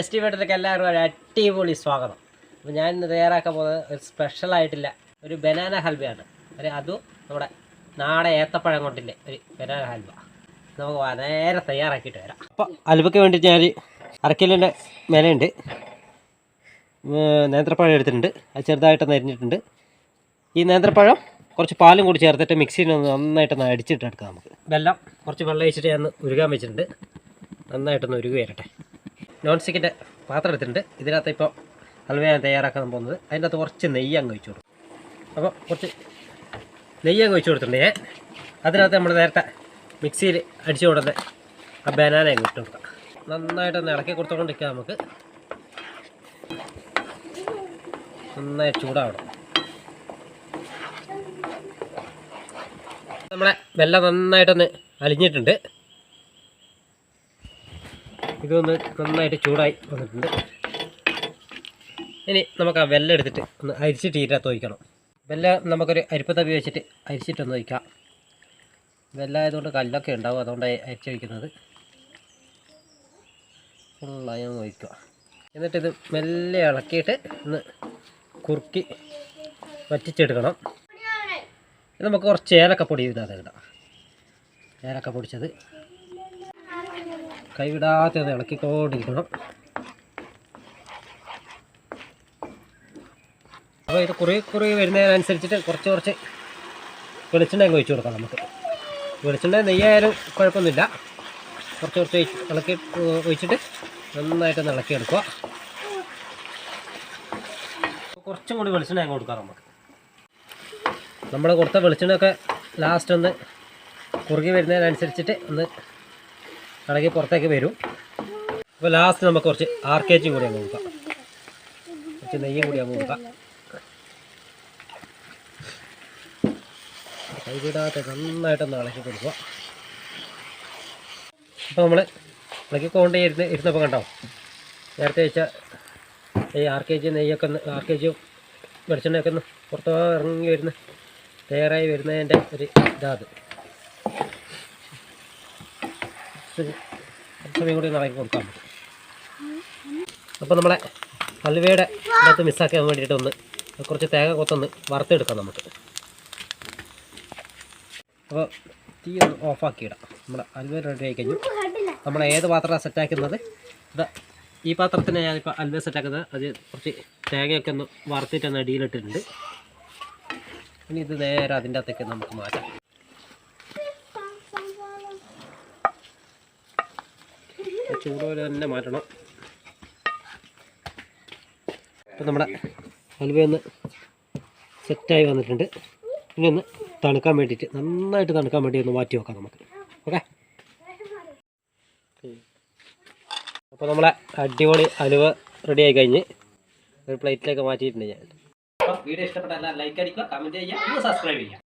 S T വീട്ടിലേക്ക് എല്ലാവരും ഒരു അടിപൊളി സ്വാഗതം. അപ്പോൾ ഞാൻ ഇന്ന് തയ്യാറാക്കാൻ പോകുന്നത് ഒരു സ്പെഷ്യൽ ആയിട്ടില്ല ഒരു ബനാന ഹൽവയാണ് ഒരു അതും നമ്മുടെ നാടൻ ഏത്തപ്പഴം കൊണ്ടിന്റെ ഒരു ബനാന ഹൽവ നമുക്ക് നേരെ തയ്യാറാക്കിയിട്ട് വരാം. അപ്പോൾ ഹൽവയ്ക്ക് വേണ്ടിയിട്ട് ഞാൻ അരക്കിലിന്റെ വിലയുണ്ട് നേന്ത്രപ്പഴം എടുത്തിട്ടുണ്ട്. അത് ചെറുതായിട്ട് നരിഞ്ഞിട്ടുണ്ട്. ഈ നേന്ത്രപ്പഴം കുറച്ച് പാലും കൂടി ചേർത്തിട്ട് മിക്സിയിൽ ഒന്ന് നന്നായിട്ടൊന്ന് അടിച്ചിട്ട് എടുക്കാം നമുക്ക്. വെള്ളം കുറച്ച് വെള്ളം ഒഴിച്ചിട്ട് ഞാൻ ഉരുകാൻ വെച്ചിട്ടുണ്ട്. നന്നായിട്ടൊന്ന് ഉരുകി വരട്ടെ. നോൺ സ്റ്റിക്കിന്റെ പാത്രം എടുത്തിട്ടുണ്ട്. ഇതിനകത്ത് ഇപ്പോൾ ഹൽവ തയ്യാറാക്കാൻ പോകുന്നത്. അതിന്റെ അകത്ത് കുറച്ച് നെയ്യ് അങ്ങ് വെച്ചു കൊടുക്കും. അപ്പോൾ കുറച്ച് നെയ്യ് അങ്ങ് വെച്ചു കൊടുത്തിട്ടുണ്ട്. ഞാൻ അതിനകത്ത് നമ്മൾ നേരത്തെ മിക്സിയിൽ അടിച്ചു കൊടുത്ത് ആ ബനാന അങ്ങ് ഇട്ട് കൊടുക്കാം. നന്നായിട്ടൊന്ന് ഇളക്കി കൊടുത്തുകൊണ്ടിരിക്കുക നമുക്ക്. നന്നായി ചൂടാവണം. നമ്മളെ വെള്ളം നന്നായിട്ടൊന്ന് അലിഞ്ഞിട്ടുണ്ട്. ഇതൊന്ന് നന്നായിട്ട് ചൂടായി വന്നിട്ടുണ്ട്. ഇനി നമുക്ക് ആ വെല്ലം എടുത്തിട്ട് ഒന്ന് അരിച്ചിട്ട് ഇതിനകത്ത് ഒഴിക്കണം. വെല്ല നമുക്കൊരു അരിപ്പത്തപ്പി വെച്ചിട്ട് അരിച്ചിട്ടൊന്ന് ഒഴിക്കാം. വെല്ല ആയതുകൊണ്ട് കല്ലൊക്കെ ഉണ്ടാവും അതുകൊണ്ട് അരിച്ച് ഒഴിക്കുന്നത്. ഫുള്ളായി ഒന്ന് ഒഴിക്കുക. എന്നിട്ടിത് മെല്ലെ ഇളക്കിയിട്ട് ഒന്ന് കുറുക്കി വറ്റിച്ചെടുക്കണം. ഇത് നമുക്ക് കുറച്ച് ഏലക്കപ്പൊടി ഇതിനകത്ത് ഇടാം. ഏലക്ക പൊടിച്ചത് കൈവിടാതെ അത് ഇളക്കിക്കൊണ്ടിരിക്കണം. അപ്പോൾ ഇത് കുറേ കുറേ വരുന്നതിനനുസരിച്ചിട്ട് കുറച്ച് കുറച്ച് വെളിച്ചെണ്ണ അങ്ങ് ഒഴിച്ചു കൊടുക്കാം നമുക്ക്. വെളിച്ചെണ്ണ നെയ്യായാലും കുഴപ്പമൊന്നുമില്ല. കുറച്ച് കുറച്ച് ഇളക്കി ഒഴിച്ചിട്ട് നന്നായിട്ടൊന്ന് ഇളക്കിയെടുക്കുക. കുറച്ചും കൂടി വെളിച്ചെണ്ണ അങ്ങ് കൊടുക്കാം നമുക്ക്. നമ്മൾ കൊടുത്ത വെളിച്ചെണ്ണയൊക്കെ ലാസ്റ്റ് ഒന്ന് കുറുകി വരുന്നതിനനുസരിച്ചിട്ട് ഒന്ന് ഇളകി പുറത്തേക്ക് വരും. അപ്പോൾ ലാസ്റ്റ് നമുക്ക് കുറച്ച് ആർ കെ ജി കൂടി അങ്ങ് കൊടുക്കാം. കുറച്ച് നെയ്യും കൂടി അങ്ങ് കൊടുക്കാം. കൈവിടാതെ നന്നായിട്ടൊന്ന് ഇളക്കി കൊടുക്കുക. അപ്പോൾ നമ്മൾ ഇളക്കി കൊണ്ട് ഇരുന്ന് ഇരുന്നപ്പോൾ കണ്ടോ? നേരത്തെ വെച്ച ഈ ആർ കെ ജി നെയ്യൊക്കെ ഒന്ന് ആർ കെ ജി വെളിച്ചെണ്ണയൊക്കെ ഒന്ന് പുറത്തോ ഇറങ്ങി വരുന്ന തയ്യാറായി വരുന്നതിന്റെ ഒരു ഇതാത് സമയം കൂടി നടക്കി കൊടുക്കാൻ പറ്റും അപ്പോൾ നമ്മളെ ഹൽവയുടെ അകത്ത് മിസ്സാക്കാൻ വേണ്ടിയിട്ട് ഒന്ന് കുറച്ച് തേങ്ങ കൊത്തൊന്ന് വറുത്തെടുക്കാം നമുക്ക്. അപ്പോൾ തീ ഒന്ന് ഓഫാക്കിയിടാം നമ്മുടെ അൽവേ റെഡി ആയി കഴിഞ്ഞു. നമ്മൾ ഏത് പാത്രമാണ് സെറ്റാക്കുന്നത് ഇതാ ഈ പാത്രത്തിന് ഞാനിപ്പോൾ അൽവേ സെറ്റാക്കുന്നത് അത് കുറച്ച് തേങ്ങയൊക്കെ ഒന്ന് വറുത്തിട്ടൊന്ന് അടിയിലിട്ടിട്ടുണ്ട്. ഇനി ഇത് നേരെ അതിന്റെ അകത്തേക്ക് നമുക്ക് മാറ്റാം. ചൂടോടെ തന്നെ മാറ്റണം. ഇപ്പം നമ്മുടെ ഹൽവ ഒന്ന് സെറ്റായി വന്നിട്ടുണ്ട്. ഇനി ഒന്ന് തണുക്കാൻ വേണ്ടിയിട്ട് നന്നായിട്ട് തണുക്കാൻ വേണ്ടി ഒന്ന് മാറ്റി വെക്കാം നമുക്ക്. ഓക്കെ അപ്പോൾ നമ്മളെ അടിപൊളി അലുവ റെഡി ആയി കഴിഞ്ഞ് ഒരു പ്ലേറ്റിലേക്ക് മാറ്റിയിട്ടുണ്ട് ഞാൻ. വീഡിയോ ഇഷ്ടപ്പെട്ടാൽ ലൈക്ക് അടിക്കുക കമന്റ് ചെയ്യുക സബ്സ്ക്രൈബ് ചെയ്യുക.